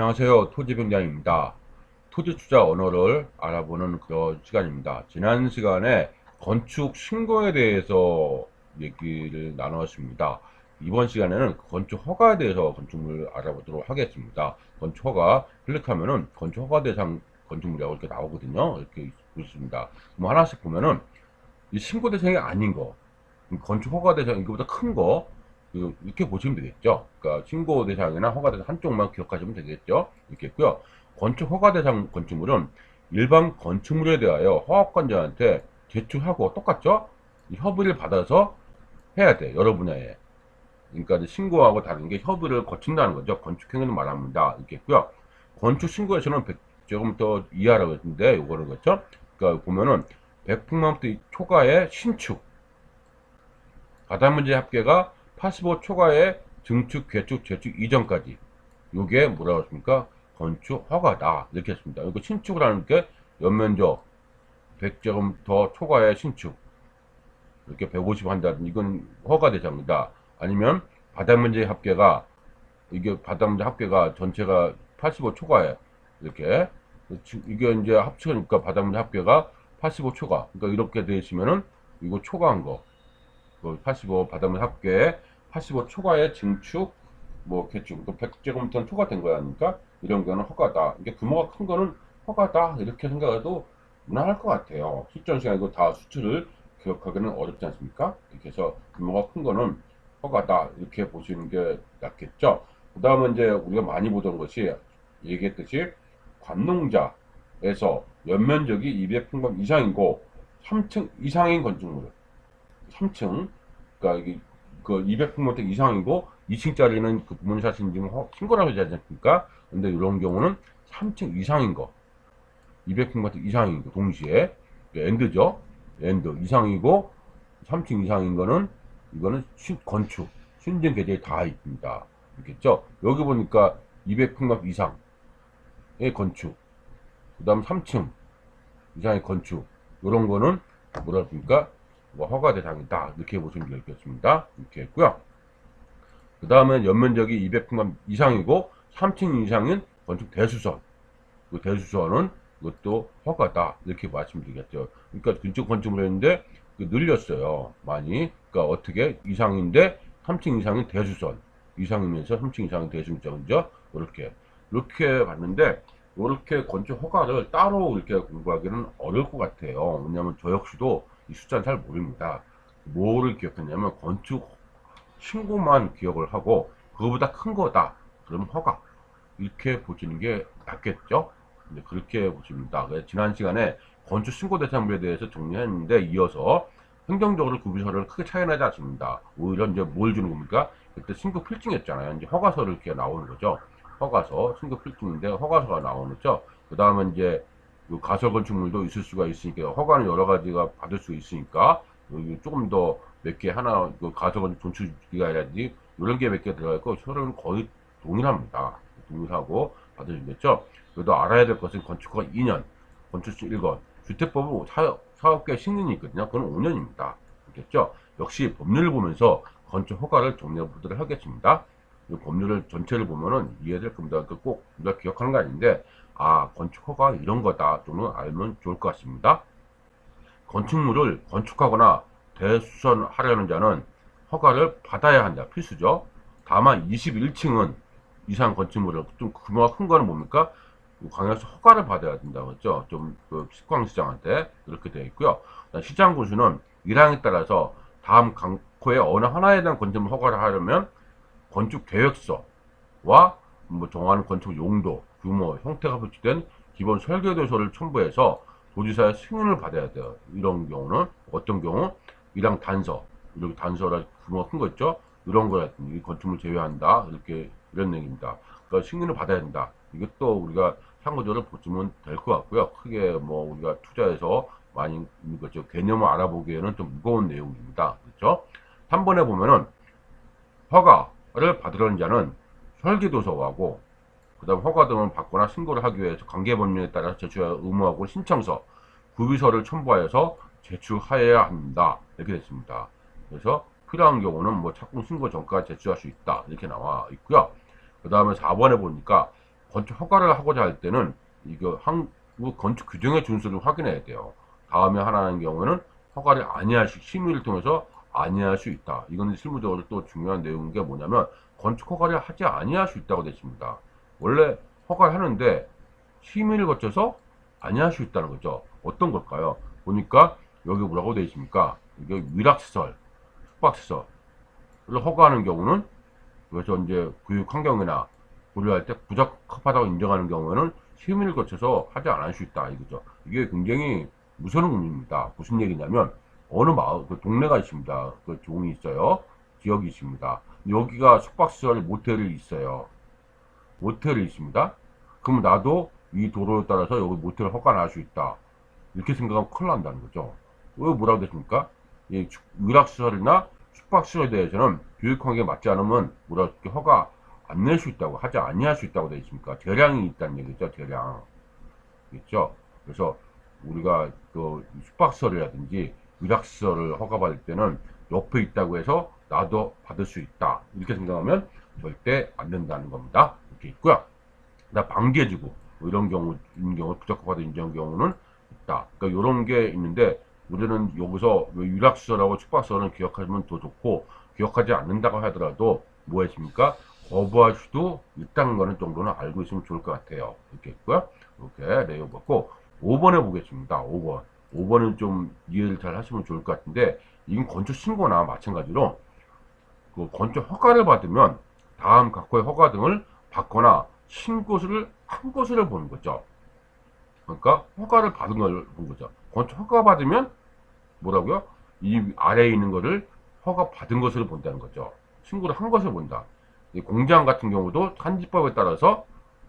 안녕하세요. 토지병장입니다. 토지 투자 언어를 알아보는 그런 시간입니다. 지난 시간에 건축 신고에 대해서 얘기를 나누었습니다. 이번 시간에는 건축 허가에 대해서 건축물 알아보도록 하겠습니다. 건축 허가 클릭하면은 건축 허가 대상 건축물이라고 이렇게 나오거든요. 이렇게 있습니다. 뭐 하나씩 보면은 이 신고 대상이 아닌 거, 건축 허가 대상 이거보다 큰 거, 그, 이렇게 보시면 되겠죠. 그러니까 신고 대상이나 허가 대상 한쪽만 기억하시면 되겠죠. 있고요. 건축 허가 대상 건축물은 일반 건축물에 대하여 허가권자한테 제출하고 똑같죠? 이 협의를 받아서 해야 돼. 여러 분야에. 그러니까 신고하고 다른 게 협의를 거친다는 거죠. 건축행위는 말합니다. 있고요. 건축 신고에서는 100제곱미터 이하라고 했는데 요거는 그렇죠? 그러니까 보면은 100평방미터 초과의 신축 바닷문제 합계가 85 초과의 증축, 개축, 재축 이전까지 요게 뭐라고 했습니까? 건축 허가다 이렇게 했습니다. 이거 신축을 하는 게 연면적 100제곱미터 초과의 신축 이렇게 150 한다든 이건 허가 대상입니다. 아니면 바닷문제 합계가 이게 바닷문제 합계가 전체가 85 초과에 이렇게 이게 이제 합치니까 바닷문제 합계가 85 초과 그러니까 이렇게 되어 있으면은 이거 초과한 거. 그85 바닷문제 합계 85 초과의 증축 뭐 개축 그 100제곱미터는 초과된 거야 하니까 이런 거는 허가다. 이게 규모가 큰 거는 허가다 이렇게 생각해도 무난할 것 같아요. 실전 시간 이거 다 수치를 기억하기는 어렵지 않습니까? 이렇게 해서 규모가 큰 거는 허가다 이렇게 보시는 게 낫겠죠. 그 다음에 이제 우리가 많이 보던 것이 얘기했듯이 관농자에서 연면적이 200평방 이상이고 3층 이상인 건축물 3층. 그러니까 이게 그 200평방대 이상이고 2층짜리는 그 부문샷인 지금 신고라고 하지 않습니까? 근데 이런 경우는 3층 이상인 거. 200평방대 이상인 거 동시에. 엔드죠? 엔드 이상이고 3층 이상인 거는 이거는 신, 건축 신전 계절이 다 있습니다. 있겠죠? 여기 보니까 200평방 이상의 건축 그 다음 3층 이상의 건축 이런 거는 뭐라 합니까 뭐 허가 대상이다. 이렇게 보시면 되겠습니다. 이렇게 했고요. 그 다음에 연면적이 200평방 이상이고 3층 이상인 건축 대수선. 그 대수선은 이것도 허가다. 이렇게 말씀면 되겠죠. 그러니까 근처 건축물 했는데 그 늘렸어요. 많이. 그러니까 어떻게? 이상인데 3층 이상인 대수선. 이상이면서 3층 이상인 대수선. 그죠? 이렇게. 이렇게 봤는데 이렇게 건축 허가를 따로 이렇게 공부하기는 어려울 것 같아요. 왜냐면 저 역시도 이 숫자는 잘 모릅니다 뭐를 기억했냐면 건축 신고만 기억을 하고 그거보다 큰 거다 그럼 허가 이렇게 보시는 게 낫겠죠 네, 그렇게 보십니다 지난 시간에 건축 신고 대상물에 대해서 정리했는데 이어서 행정적으로 구비서를 크게 차이나지 않습니다. 오히려 이제 뭘 주는 겁니까? 그때 신고 필증했잖아요. 이제 허가서를 이렇게 나오는 거죠. 허가서, 신고 필증인데 허가서가 나오는 거죠. 그 다음에 이제 그 가설 건축물도 있을 수가 있으니까 허가는 여러 가지가 받을 수 있으니까 조금 더 몇 개 하나 그 가설 건축 존출기가라든지 이런 게 몇 개 들어가 있고 서로는 거의 동일합니다. 동일하고 받으시겠죠. 그래도 알아야 될 것은 건축허가 2년, 건축수 1건, 주택법은 사업, 사업계 신인이 있거든요. 그건 5년입니다. 알겠죠? 역시 법률을 보면서 건축 허가를 정리해 보도록 하겠습니다. 이 법률을 전체를 보면은 이해될 겁니다. 그꼭 우리가 기억하는 거 아닌데, 아, 건축 허가 이런 거다. 또는 알면 좋을 것 같습니다. 건축물을 건축하거나 대수선하려는 자는 허가를 받아야 한다. 필수죠. 다만 21층은 이상 건축물을 좀 규모가 큰 거는 뭡니까? 광역시 허가를 받아야 된다고 했죠. 좀그 식광시장한테 이렇게 되어 있고요. 시장 군수는 1항에 따라서 다음 강코의 어느 하나에 대한 건축물 허가를 하려면 건축 계획서와 뭐 정하는 건축 용도, 규모, 형태가 표시된 기본 설계도서를 첨부해서 도지사의 승인을 받아야 돼요. 이런 경우는 어떤 경우 1항 단서, 이렇게 단서라 규모가 큰 거 있죠. 이런 거라든지 건축물 제외한다 이렇게 이런 얘기입니다. 그러니까 승인을 받아야 된다. 이것도 우리가 참고적으로 보시면 될 것 같고요. 크게 뭐 우리가 투자해서 많이 거죠. 개념을 알아보기에는 좀 무거운 내용입니다. 그렇죠? 3번에 보면은 허가를 받으려는 자는 설계도서하고 그 다음 허가 등을 받거나 신고를 하기 위해서 관계법령에 따라 제출할 의무하고 신청서, 구비서를 첨부하여서 제출하여야 합니다. 이렇게 됐습니다. 그래서 필요한 경우는 뭐 착공 신고 전까지 제출할 수 있다. 이렇게 나와 있고요. 그 다음에 4번에 보니까 건축 허가를 하고자 할 때는 이거 한국 건축 규정의 준수를 확인해야 돼요. 다음에 하나는 경우에는 허가를 아니하시 심의를 통해서 아니할 수 있다. 이건 실무적으로 또 중요한 내용인 게 뭐냐면 건축 허가를 하지 아니할 수 있다고 되어 있습니다. 원래 허가를 하는데 심의를 거쳐서 아니할 수 있다는 거죠. 어떤 걸까요? 보니까 여기 뭐라고 되어 있습니까? 이게 위락시설, 숙박시설을 허가하는 경우는 그래서 이제 교육 환경이나 고려할 때 부적합하다고 인정하는 경우에는 심의를 거쳐서 하지 않을 수 있다 이거죠. 이게 굉장히 무서운 의미입니다. 무슨 얘기냐면 어느 마을, 그 동네가 있습니다. 그 종이 있어요. 지역이 있습니다. 여기가 숙박시설 모텔이 있어요. 모텔이 있습니다. 그럼 나도 이 도로에 따라서 여기 모텔 허가 날수 있다. 이렇게 생각하면 큰일 난다는 거죠. 왜 뭐라고 됐습니까? 이 축- 위락시설이나 숙박시설에 대해서는 교육환경에 맞지 않으면 뭐라 이렇게 허가 안 낼 수 있다고 하지 아니할 수 있다고 되어 있습니까? 대량이 있다는 얘기죠, 대량. 있죠. 그래서 우리가 그 숙박시설이라든지 위락시설을 허가받을 때는 옆에 있다고 해서 나도 받을 수 있다. 이렇게 생각하면 절대 안 된다는 겁니다. 이렇게 있고요. 나 방제지구 뭐 이런 경우 있는 경우 부적합하다 인정 경우는 있다. 그러니까 이런 게 있는데 우리는 여기서 유락시설하고 숙박시설은 기억하면 더 좋고 기억하지 않는다고 하더라도 뭐 했습니까? 거부할 수도 있다는 거는 정도는 알고 있으면 좋을 것 같아요. 이렇게 있고요. 이렇게 내용 받고 5번에 보겠습니다. 5번. 5번은 좀 이해를 잘 하시면 좋을 것 같은데 이건 건축 신고나 마찬가지로 그 건축 허가를 받으면 다음 각호의 허가 등을 받거나 신고를 한 것을 보는 거죠. 그러니까 허가를 받은 걸 본 거죠. 건축 허가 받으면 뭐라고요? 이 아래에 있는 거를 허가 받은 것을 본다는 거죠. 신고를 한 것을 본다. 이 공장 같은 경우도 한지법에 따라서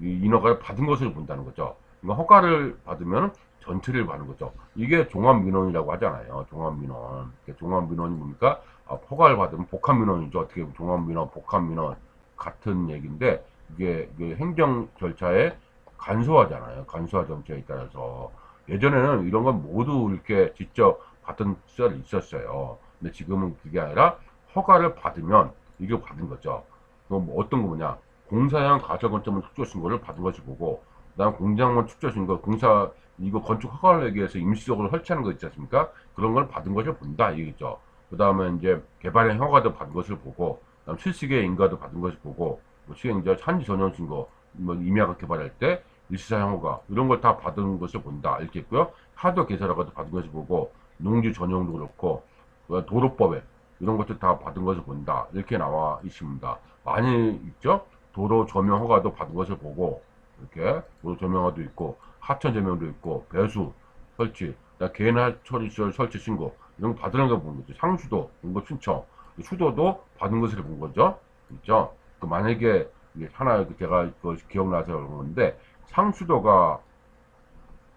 이 인허가를 받은 것을 본다는 거죠. 그러니까 허가를 받으면 전체를 받는 거죠. 이게 종합민원이라고 하잖아요. 종합민원. 종합민원이 뭡니까? 아, 허가를 받으면 복합민원이죠. 어떻게 보면 종합민원, 복합민원 같은 얘기인데 이게, 이게 행정 절차에 간소하잖아요. 간소화 정책에 따라서 예전에는 이런 건 모두 이렇게 직접 받은 시절이 있었어요. 근데 지금은 그게 아니라 허가를 받으면 이게 받은 거죠. 그럼 뭐 어떤 거 뭐냐? 공사형 가설건점을 축조 신고를 받은 것을 보고, 그다음 공장원 축조 신고, 공사 이거 건축 허가를 내기 위해서 임시적으로 설치하는 거 있지 않습니까? 그런 걸 받은 것을 본다 이거죠. 그다음에 이제 개발형 허가도 받은 것을 보고, 그다음 실시계 인가도 받은 것을 보고, 뭐 시행자 한지 전용 신고, 뭐 임야가 개발할 때 일시사용 허가 이런 걸 다 받은 것을 본다 이렇게 있고요. 하도 개설허가도 받은 것을 보고, 농지 전용도 그렇고, 그 도로법에 이런 것들 다 받은 것을 본다 이렇게 나와 있습니다. 많이 있죠? 도로 조명 허가도 받은 것을 보고 이렇게 도로 조명화도 있고 하천 조명도 있고 배수 설치, 그다음에 개인 하천 시설 설치 신고 이런 거 받은 거본 거죠. 상수도 이런 거 신청, 수도도 받은 것을 본 거죠. 있죠? 그 만약에 하나 그 제가 그 기억나서 그런 건데 상수도가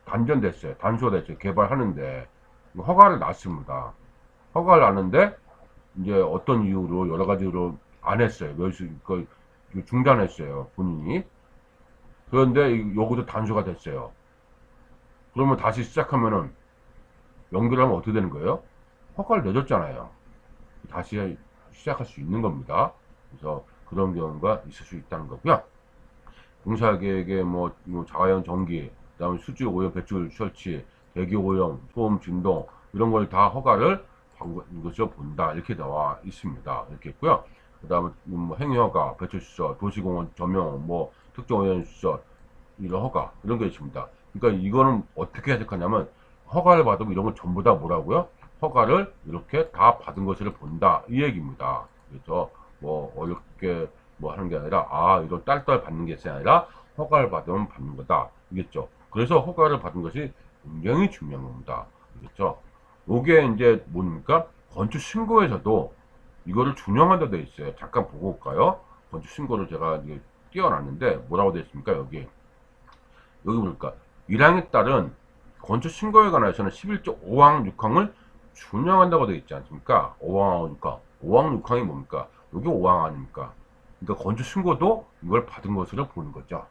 단전됐어요. 단소됐어요. 개발하는데 허가를 놨습니다. 허가를 놨는데 이제 어떤 이유로 여러 가지로 안 했어요. 멸수 그 중단했어요. 본인이. 그런데 이- 여기도 단수가 됐어요. 그러면 다시 시작하면은 연결하면 어떻게 되는 거예요? 허가를 내줬잖아요. 다시 시작할 수 있는 겁니다. 그래서 그런 경우가 있을 수 있다는 거고요. 공사계획에 뭐, 뭐 자가용 전기, 그다음에 수지 오염 배출 설치, 대기 오염, 소음 진동 이런 걸 다 허가를 것을 본다 이렇게 나와 있습니다. 이렇게 있고요. 그다음에 뭐 행위허가, 배출시설, 도시공원 조명, 뭐 특정 오염 시설 이런 허가 이런 게 있습니다. 그러니까 이거는 어떻게 해석하냐면 허가를 받으면 이런 건 전부 다 뭐라고요? 허가를 이렇게 다 받은 것을 본다 이 얘기입니다. 그래서 뭐 어렵게 뭐 하는 게 아니라 아 이런 딸딸 받는 게 아니라 허가를 받으면 받는 거다 이겠죠. 그래서 허가를 받은 것이 굉장히 중요한 겁니다. 그렇죠? 요게 이제 뭡니까? 건축 신고에서도 이거를 준용한다 돼 있어요. 잠깐 보고 올까요? 건축 신고를 제가 이제 띄워놨는데 뭐라고 돼 있습니까? 여기 여기 보니까 1항에 따른 건축 신고에 관해서는 11조 5항 6항을 준용한다고 되어 있지 않습니까? 5항이니까 5항 6항이 뭡니까? 여기 5항 아닙니까? 그러니까 건축 신고도 이걸 받은 것으로 보는 거죠.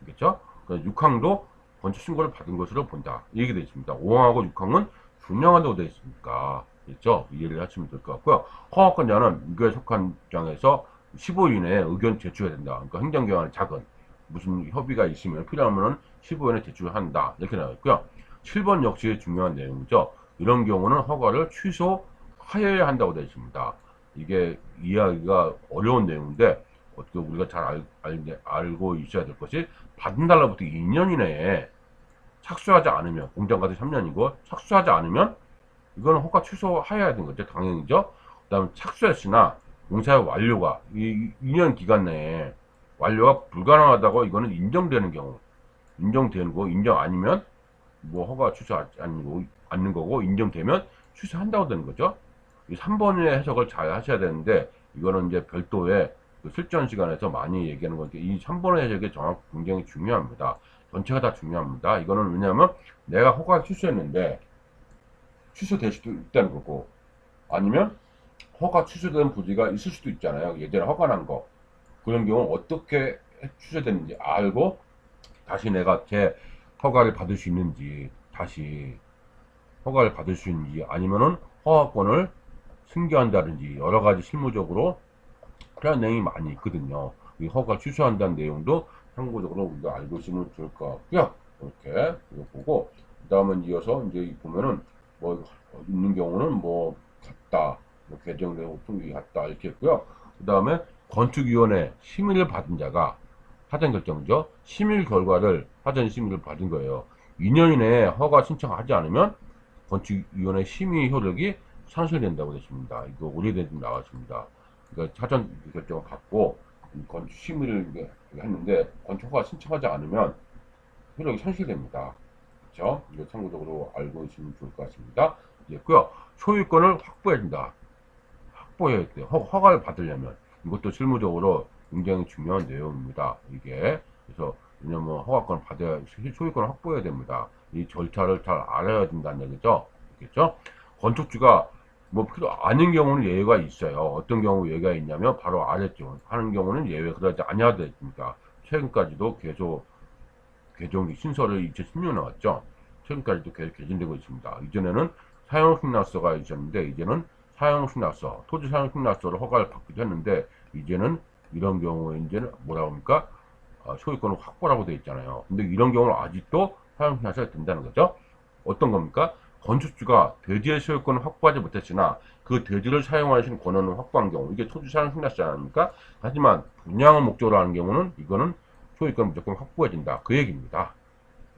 알겠죠? 그러니까 6항도 건축 신고를 받은 것으로 본다. 이 얘기 되어 있습니다. 5항하고 6항은 준용한다고 되어 있으니까. 그렇죠? 이해를 하시면 될 것 같고요. 허가권자는 이거에 속한 장에서 15일 이내에 의견 제출해야 된다. 그러니까 행정기관은 작은 무슨 협의가 있으면 필요하면은 15년에 제출한다 이렇게 나와 있고요. 7번 역시 중요한 내용이죠. 이런 경우는 허가를 취소하여야 한다고 되어 있습니다. 이게 이해하기가 어려운 내용인데 어떻게 우리가 잘 알, 알, 알고 있어야 될 것이 받은 달러부터 2년 이내에 착수하지 않으면 공장 가도 3년이고 착수하지 않으면 이거는 허가 취소해야 되는 거죠. 당연히죠. 그 다음에 착수했으나 공사의 완료가 이 2년 기간 내에 완료가 불가능하다고 이거는 인정되는 경우 인정되는 거 인정 아니면 뭐 허가 취소하지 않는 거고 인정되면 취소한다고 되는 거죠. 이 3번의 해석을 잘 하셔야 되는데 이거는 이제 별도의 그 실전 시간에서 많이 얘기하는 건데 이 3번의 해석이 정확 굉장히 중요합니다. 전체가 다 중요합니다. 이거는 왜냐하면 내가 허가를 취소했는데 취소될 수도 있다는 거고 아니면 허가 취소된 부지가 있을 수도 있잖아요. 예전에 허가 난 거. 그런 경우 어떻게 취소됐는지 알고 다시 내가 제 허가를 받을 수 있는지 다시 허가를 받을 수 있는지 아니면은 허가권을 승계한다든지 여러 가지 실무적으로 그런 내용이 많이 있거든요. 이 허가 취소한다는 내용도 참고적으로 우리가 알고 있으면 좋을 것 같고요. 이렇게 이거 보고 그 다음은 이어서 이제 보면은 뭐 있는 경우는 뭐 같다, 뭐 개정되고 통기 같다 이렇게 했고요. 그 다음에 건축위원회 심의를 받은 자가 사전 결정죠. 심의 결과를 사전 심의를 받은 거예요. 2년 이내에 허가 신청하지 않으면 건축위원회 심의 효력이 상실된다고 되십니다. 이거 오래된 나왔습니다. 그러니까 사전 결정을 받고 건축 심의를 했는데 건축허가 신청하지 않으면 효력이 상실됩니다. 그렇죠? 이거 참고적으로 알고 있으면 좋을 것 같습니다. 이었고요. 소유권을 확보해야 된다. 확보해야 돼요. 허, 허가를 받으려면 이것도 실무적으로 굉장히 중요한 내용입니다. 이게 그래서 왜냐면 허가권을 받아야 소유권을 확보해야 됩니다. 이 절차를 잘 알아야 된다는 얘기죠. 알겠죠? 건축주가 뭐 필요 아닌 경우는 예외가 있어요. 어떤 경우 예외가 있냐면 바로 아래쪽 하는 경우는 예외 그러지 아니하다 했습니다. 최근까지도 계속 개정 신설을 2010년 나왔죠. 최근까지도 계속 개정되고 있습니다. 이전에는 사용식납서가 있었는데 이제는 사용식납서, 토지 사용식납서를 허가를 받기도 했는데 이제는 이런 경우에 이제는 뭐라고 합니까? 아, 소유권을 확보라고 되어 있잖아요. 근데 이런 경우는 아직도 사용식납서가 된다는 거죠. 어떤 겁니까? 건축주가 대지의 소유권을 확보하지 못했으나 그 대지를 사용하시는 권한을 확보한 경우 이게 토지 사용 승낙지 아닙니까? 하지만 분양을 목적으로 하는 경우는 이거는 소유권 무조건 확보해진다 그 얘기입니다.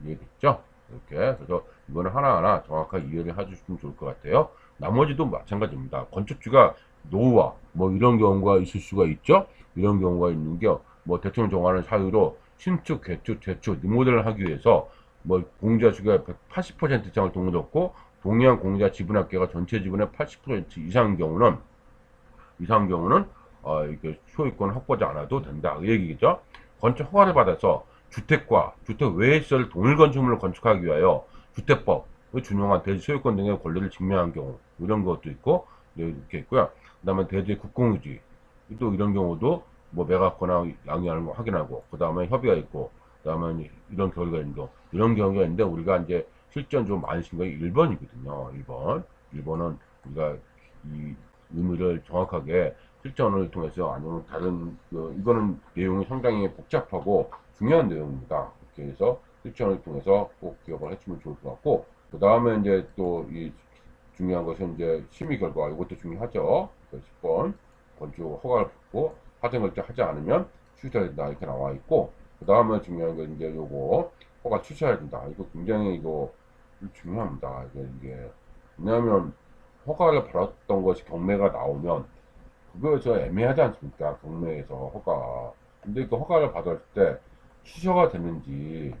이해됐죠? 이렇게 그래서 이거는 하나하나 정확하게 이해를 해주시면 좋을 것 같아요. 나머지도 마찬가지입니다. 건축주가 노후와 뭐 이런 경우가 있을 수가 있죠. 이런 경우가 있는 게 뭐 대통령 정하는 사유로 신축, 개축, 재축, 리모델을 하기 위해서 뭐 공자 수가 80% 이상을 줬고 동의한 공자 지분합계가 전체 지분의 80% 이상인 경우는 이상인 경우는 어 이게 소유권 확보하지 않아도 된다 이 얘기겠죠. 건축 허가를 받아서 주택과 주택 외의 시설 동일 건축물을 건축하기 위하여 주택법을 준용한 대지 소유권 등의 권리를 증명한 경우 이런 것도 있고 네, 이렇게 있고요. 그다음에 대지 국공유지 또 이런 경우도 뭐 매각거나 양해하는 거 확인하고 그 다음에 협의가 있고 그 다음에 이런 있는 거 이런 경우가 있는데 우리가 이제 실전 좀 많이 쓴 거가 1번이거든요. 1번. 1번은 우리가 이 의미를 정확하게 실전을 통해서 아니면 다른 그 이거는 내용이 상당히 복잡하고 중요한 내용입니다. 이렇게 해서 실전을 통해서 꼭 기억을 해주면 좋을 것 같고 그 다음에 이제 또 이 중요한 것은 이제 심의 결과 이것도 중요하죠. 10번 건축 허가를 받고 사전 결정하지 않으면 취소된다 이렇게 나와 있고 그 다음에 중요한 건 이제 요거 허가 취소해야 된다. 이거 굉장히 이거 중요합니다. 이게, 이게. 왜냐하면 허가를 받았던 것이 경매가 나오면 그거 저 애매하지 않습니까? 경매에서 허가. 근데 그 허가를 받았을 때 취소가 됐는지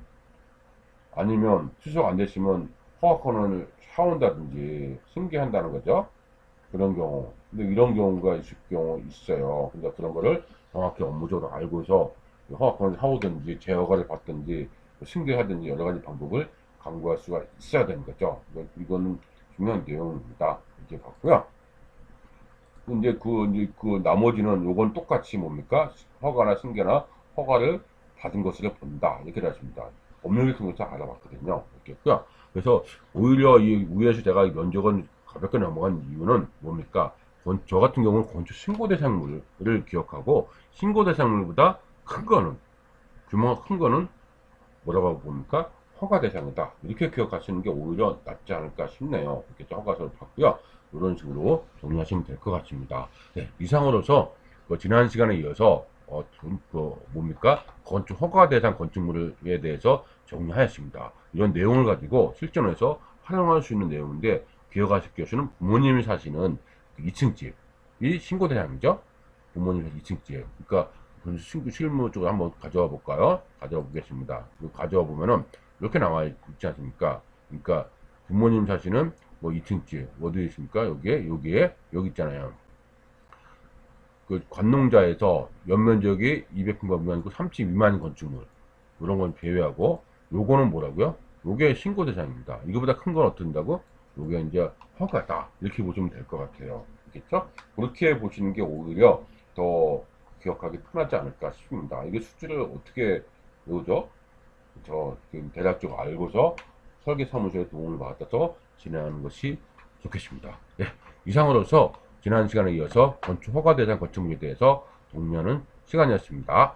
아니면 취소가 안 됐으면 허가권을 사온다든지 승계한다는 거죠. 그런 경우. 근데 이런 경우가 있을 경우 있어요. 근데 그런 거를 정확히 업무적으로 알고서 허가권을 사오든지 재허가를 받든지 승계하든지 여러 가지 방법을 강구할 수가 있어야 되는 거죠. 이건- 중요한 내용입니다. 이렇게 봤고요. 이제 그, 이제 그 나머지는 요건 똑같이 뭡니까? 허가나 승계나 허가를 받은 것을 본다. 이렇게 되었습니다. 법률을 통해서 알아봤거든요. 이렇게 했고요. 그래서 오히려 이 위에서 제가 이 면적은 가볍게 넘어간 이유는 뭡니까? 건- 저 같은 경우는 건축 신고 대상물을 기억하고 신고 대상물보다 큰 거는 규모가 큰 거는 뭐라고 봅니까? 허가 대상이다. 이렇게 기억하시는 게 오히려 낫지 않을까 싶네요. 이렇게 허가서를 받고요. 이런 식으로 정리하시면 될 것 같습니다. 네, 이상으로서 그 지난 시간에 이어서 어, 좀, 그 뭡니까? 건축 허가 대상 건축물에 대해서 정리하였습니다. 이런 내용을 가지고 실전에서 활용할 수 있는 내용인데 기억하실 것은 부모님이 사시는 그 2층 집이 신고 대상이죠. 부모님 사시 2층 집. 그러니까 그 실- 실무 쪽으로 한번 가져와 볼까요? 가져와 보겠습니다. 이거 가져와 보면은 이렇게 나와 있지 않습니까? 그러니까 부모님 사시는 뭐 2층 집 어디 있습니까? 여기에 여기에 여기 있잖아요. 그 관농자에서 연면적이 200평방 미만이고 30 미만 건축물 이런 건 제외하고 요거는 뭐라고요? 요게 신고 대상입니다. 이거보다 큰 건 어떤다고? 요게 이제 허가다 이렇게 보시면 될 것 같아요. 알겠죠? 그렇게 보시는 게 오히려 더 기억하기 편하지 않을까 싶습니다. 이게 수치를 어떻게 외우죠? 저 지금 대략적으로 알고서 설계 사무소의 도움을 받아서 진행하는 것이 좋겠습니다. 예, 이상으로서 지난 시간에 이어서 건축 허가 대상 건축물에 대해서 독려하는 시간이었습니다.